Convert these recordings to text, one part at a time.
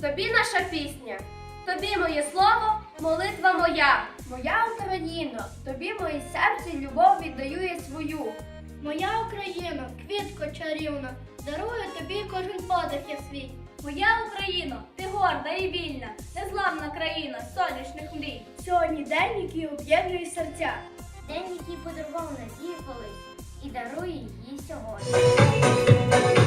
тобі наша пісня, тобі моє слово, молитва моя. Моя Україно, тобі моє серце любов віддаю я свою. Моя Україно, квітко чарівна, дарую тобі кожен подих я свій. Моя Україно, ти горда і вільна, незламна країна сонячних мрій. Сьогодні день, який об'єднує серця. День, який подарував надію колись і дарує її сьогодні.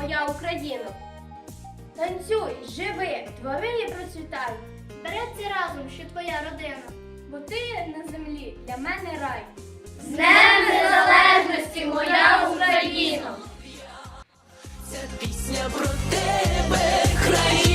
моя Україна, Танцюй, живи, твори і процвітай. Береться разом, що твоя родина, бо ти на землі для мене рай. З Днем Незалежності, моя Україна! Ця пісня про тебе, країна.